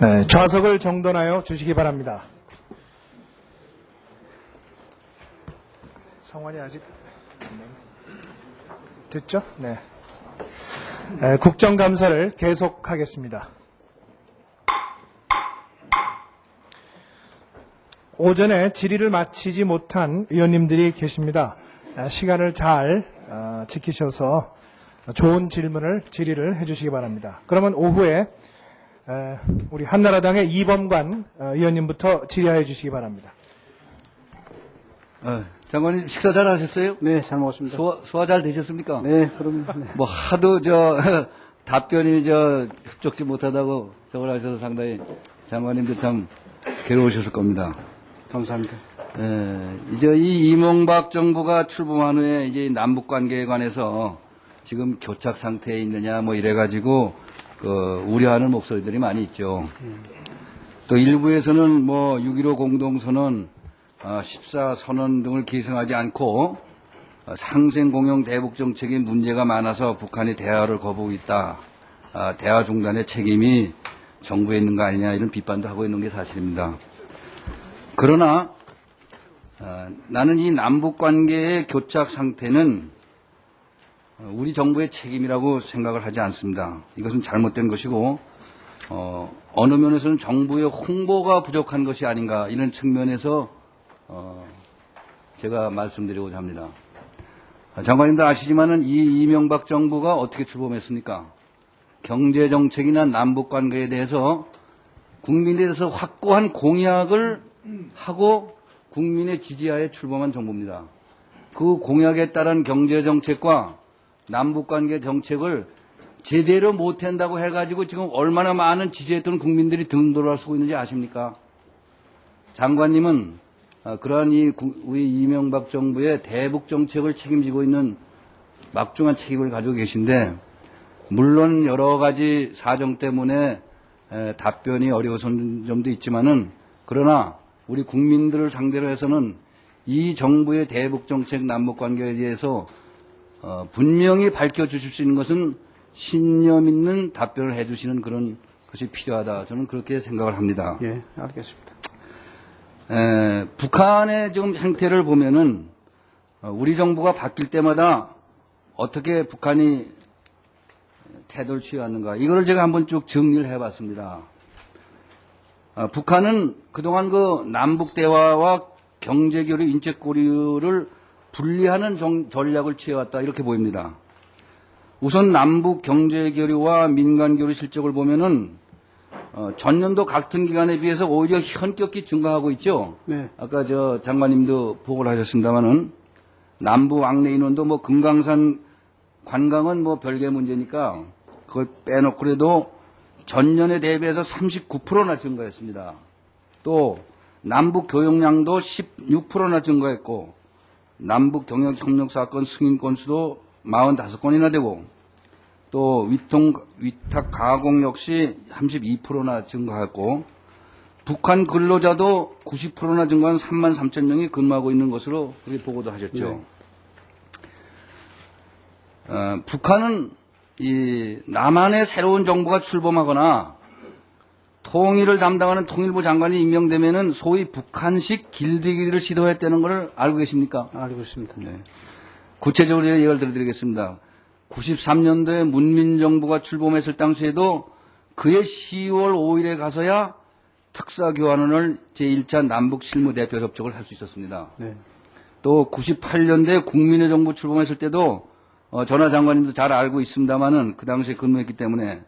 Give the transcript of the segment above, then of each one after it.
네, 좌석을 정돈하여 주시기 바랍니다. 성환이 아직 됐죠? 네. 에, 국정감사를 계속하겠습니다. 오전에 질의를 마치지 못한 의원님들이 계십니다. 에, 시간을 잘 어, 지키셔서 좋은 질문을 질의를 해주시기 바랍니다. 그러면 오후에 에, 우리 한나라당의 이범관 어, 의원님부터 질의해 주시기 바랍니다. 어, 장관님 식사 잘 하셨어요? 네, 잘 먹었습니다. 소화, 소화 잘 되셨습니까? 네, 그럼 네. 뭐 하도 저 답변이 저 흡족지 못하다고 저걸 하셔서 상당히 장관님도 참 괴로우셨을 겁니다. 감사합니다. 예, 이제 이 이명박 정부가 출범한 후에 이제 남북 관계에 관해서 지금 교착 상태에 있느냐 뭐 이래가지고 그 우려하는 목소리들이 많이 있죠. 또 일부에서는 뭐 6.15 공동선언, 어, 14선언 등을 계승하지 않고 어, 상생 공영 대북 정책에 문제가 많아서 북한이 대화를 거부하고 있다. 아, 대화 중단의 책임이 정부에 있는 거 아니냐 이런 비판도 하고 있는 게 사실입니다. 그러나 어, 나는 이 남북 관계의 교착 상태는 어, 우리 정부의 책임이라고 생각을 하지 않습니다. 이것은 잘못된 것이고 어, 어느 면에서는 정부의 홍보가 부족한 것이 아닌가 이런 측면에서 어, 제가 말씀드리고자 합니다. 아, 장관님도 아시지만은 이 이명박 정부가 어떻게 출범했습니까? 경제 정책이나 남북 관계에 대해서 국민에 대해서 확고한 공약을 하고 국민의 지지하에 출범한 정부입니다. 그 공약에 따른 경제 정책과 남북 관계 정책을 제대로 못한다고 해가지고 지금 얼마나 많은 지지했던 국민들이 등 돌아서고 있는지 아십니까? 장관님은 어, 그러한 이 구- 우리 이명박 정부의 대북 정책을 책임지고 있는 막중한 책임을 가지고 계신데 물론 여러 가지 사정 때문에 에, 답변이 어려워서는 점도 있지만은 그러나 우리 국민들을 상대로 해서는 이 정부의 대북 정책 남북 관계에 대해서 어, 분명히 밝혀주실 수 있는 것은 신념 있는 답변을 해주시는 그런 것이 필요하다. 저는 그렇게 생각을 합니다. 예, 알겠습니다. 에, 북한의 지금 행태를 보면은 어, 우리 정부가 바뀔 때마다 어떻게 북한이 태도를 취해왔는가 이거를 제가 한번 쭉 정리를 해봤습니다. 어, 북한은 그동안 그 남북 대화와 경제 교류, 인적 교류를 분리하는 정- 전략을 취해왔다 이렇게 보입니다. 우선 남북 경제 교류와 민간 교류 실적을 보면은 어, 전년도 같은 기간에 비해서 오히려 현격히 증가하고 있죠. 네, 아까 저 장관님도 보고를 하셨습니다만은 남부 왕래 인원도 뭐 금강산 관광은 뭐 별개 문제니까 그걸 빼놓고 그래도 전년에 대비해서 39%나 증가했습니다. 또 남북 교역량도 16%나 증가했고 남북 경역 협력 사건 승인 건수도 45건이나 되고 또 위통, 위탁 가공 역시 32%나 증가했고 북한 근로자도 90%나 증가한 3만 3천 명이 근무하고 있는 것으로 그렇게 보고도 하셨죠. 네. 어, 북한은 이 남한의 새로운 정부가 출범하거나 통일을 담당하는 통일부 장관이 임명되면은 소위 북한식 길들이기를 시도했다는 것을 알고 계십니까? 알고 있습니다. 네. 구체적으로 예를 들어드리겠습니다. 93년도에 문민정부가 출범했을 당시에도 그해 10월 5일에 가서야 특사교환원을 제1차 남북 실무 대표 접촉을 할 수 있었습니다. 네, 또 98년도에 국민의 정부 출범했을 때도 어, 전하 장관님도 잘 알고 있습니다만은 그 당시에 근무했기 때문에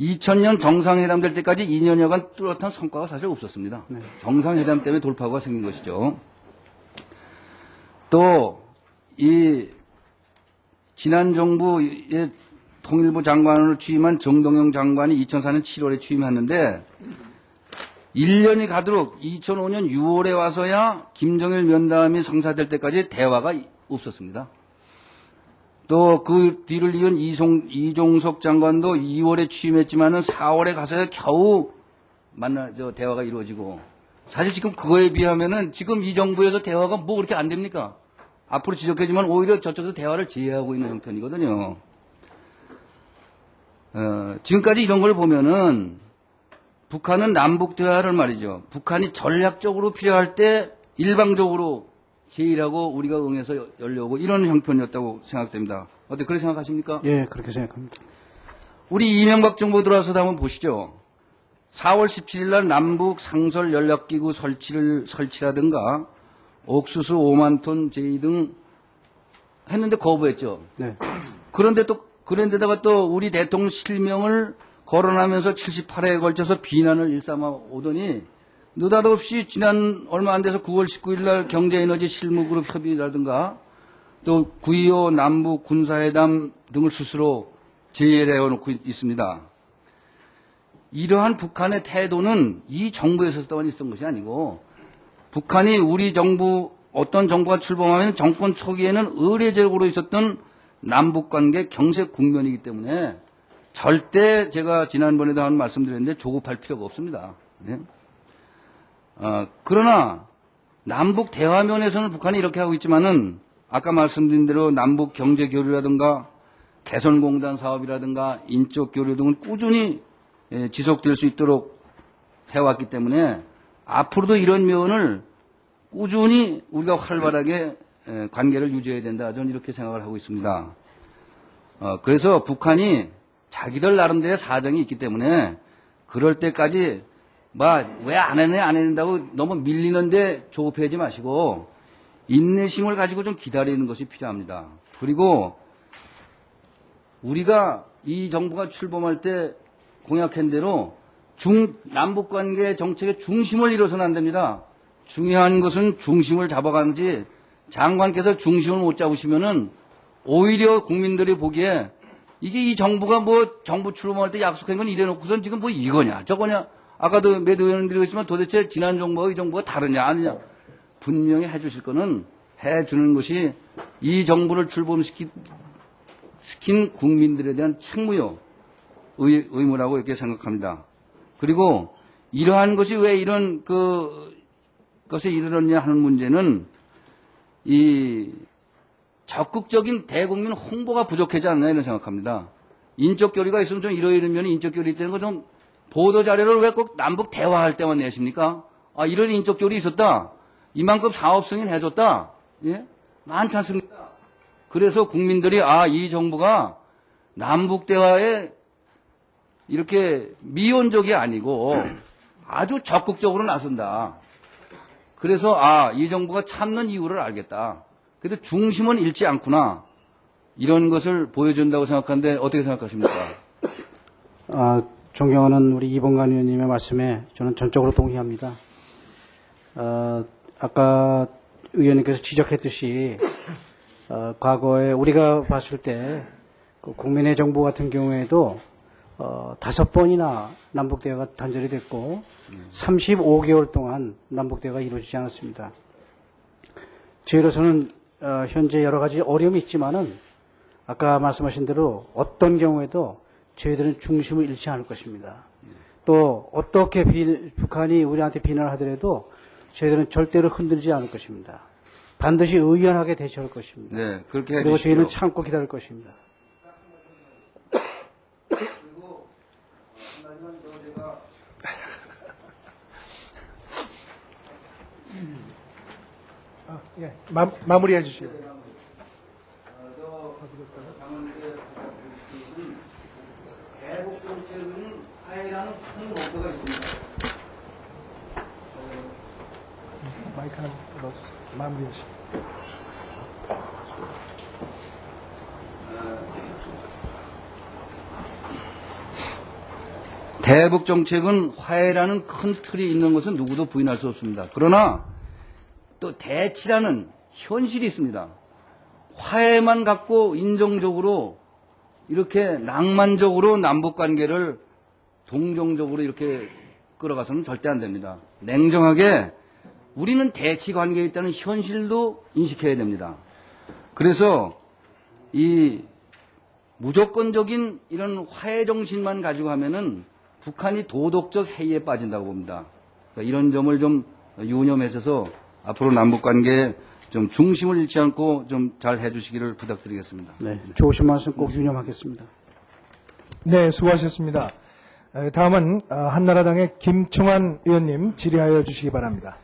2000년 정상회담 될 때까지 2년여간 뚜렷한 성과가 사실 없었습니다. 네. 정상회담 때문에 돌파구가 생긴 것이죠. 또 이 지난 정부의 통일부 장관으로 취임한 정동영 장관이 2004년 7월에 취임했는데 1년이 가도록 2005년 6월에 와서야 김정일 면담이 성사될 때까지 대화가 없었습니다. 또 그 뒤를 이은 이송, 이종석 장관도 2월에 취임했지만은 4월에 가서야 겨우 만나, 저, 대화가 이루어지고. 사실 지금 그거에 비하면은 지금 이 정부에서 대화가 뭐 그렇게 안 됩니까? 앞으로 지적하지만 오히려 저쪽에서 대화를 제외하고 있는 형편이거든요. 어, 지금까지 이런 걸 보면은 북한은 남북 대화를 말이죠. 북한이 전략적으로 필요할 때 일방적으로 제의라고 우리가 응해서 여- 열려오고 이런 형편이었다고 생각됩니다. 어때 그렇게 생각하십니까? 예, 그렇게 생각합니다. 우리 이명박 정부 들어와서도 한번 보시죠. 4월 17일 날 남북 상설 연락기구 설치를 설치라든가 옥수수 5만 톤 제의 등 했는데 거부했죠. 네. 그런데 또 그런데다가 또 우리 대통령 실명을 거론하면서 78회에 걸쳐서 비난을 일삼아 오더니 느닷없이 지난 얼마 안 돼서 9월 19일 날 경제에너지 실무그룹 협의라든가 또 9.25 남북 군사회담 등을 스스로 제의를 해놓고 있- 있습니다. 이러한 북한의 태도는 이 정부에서만 있었던 것이 아니고 북한이 우리 정부 어떤 정부가 출범하면 정권 초기에는 의례적으로 있었던 남북 관계 경색 국면이기 때문에 절대 제가 지난번에도 한 말씀드렸는데 조급할 필요가 없습니다. 네? 어, 그러나 남북 대화면에서는 북한이 이렇게 하고 있지만은 아까 말씀드린 대로 남북 경제 교류라든가 개선공단 사업이라든가 인적 교류 등은 꾸준히 예, 지속될 수 있도록 해왔기 때문에 앞으로도 이런 면을 꾸준히 우리가 활발하게 에, 관계를 유지해야 된다. 저는 이렇게 생각을 하고 있습니다. 어, 그래서 북한이 자기들 나름대로의 사정이 있기 때문에 그럴 때까지 왜안 했네 안 했는다고 너무 밀리는데 조급해하지 마시고 인내심을 가지고 좀 기다리는 것이 필요합니다. 그리고 우리가 이 정부가 출범할 때 공약한 대로 중 남북 관계 정책의 중심을 잃어서는 안 됩니다. 중요한 것은 중심을 잡아가는지 장관께서 중심을 못 잡으시면은 오히려 국민들이 보기에 이게 이 정부가 뭐 정부 출범할 때 약속한 건 이래놓고선 지금 뭐 이거냐 저거냐 아까도 몇 의원님들이 그랬지만 도대체 지난 정부와 이 정부가 다르냐 아니냐 분명히 해주실 거는 해주는 것이 이 정부를 출범시킨 시킨 국민들에 대한 책무요 의, 의무라고 이렇게 생각합니다. 그리고 이러한 것이 왜 이런 그 것에 이르렀냐 하는 문제는 이 적극적인 대국민 홍보가 부족하지 않나 이런 생각합니다. 인적 교류가 있으면 좀 이러이런 면이 인적 교류 있다는 거좀 보도 자료를 왜 꼭 남북 대화할 때만 내십니까? 아 이런 인적 교류 있었다. 이만큼 사업 승인 해줬다. 예? 많지 않습니까? 그래서 국민들이 아 이 정부가 남북 대화에 이렇게 미온적이 아니고 아주 적극적으로 나선다. 그래서 아 이 정부가 참는 이유를 알겠다. 그래도 중심은 잃지 않구나. 이런 것을 보여준다고 생각하는데 어떻게 생각하십니까? 아, 존경하는 우리 이봉관 의원님의 말씀에 저는 전적으로 동의합니다. 어, 아까 의원님께서 지적했듯이 어, 과거에 우리가 봤을 때 그 국민의 정부 같은 경우에도 어, 다섯 번이나 남북 대화가 단절이 됐고 35개월 동안 남북 대화가 이루어지지 않았습니다. 저희로서는 어, 현재 여러 가지 어려움이 있지만은 아까 말씀하신 대로 어떤 경우에도 저희들은 중심을 잃지 않을 것입니다. 또 어떻게 비- 북한이 우리한테 비난을 하더라도 저희들은 절대로 흔들지 않을 것입니다. 반드시 의연하게 대처할 것입니다. 네, 그렇게 그리고 해주시고요. 저희는 참고 기다릴 것입니다. 아, 예. 마, 마무리해 주시고. 대북 하이라는 큰 목표가 있습니다. 마이크 하나 넣어주세요. 마무리하시고. 대북 정책은 화해라는 큰 틀이 있는 것은 누구도 부인할 수 없습니다. 그러나 또 대치라는 현실이 있습니다. 화해만 갖고 인정적으로 이렇게 낭만적으로 남북 관계를 동정적으로 이렇게 끌어가서는 절대 안 됩니다. 냉정하게 우리는 대치 관계에 있다는 현실도 인식해야 됩니다. 그래서 이 무조건적인 이런 화해 정신만 가지고 하면은 북한이 도덕적 해이에 빠진다고 봅니다. 그러니까 이런 점을 좀 유념하셔서 앞으로 남북 관계에 좀 중심을 잃지 않고 좀 잘 해주시기를 부탁드리겠습니다. 네, 좋으신 말씀 꼭 유념하겠습니다. 네, 수고하셨습니다. 에, 다음은 어, 한나라당의 김청환 의원님 질의하여 주시기 바랍니다.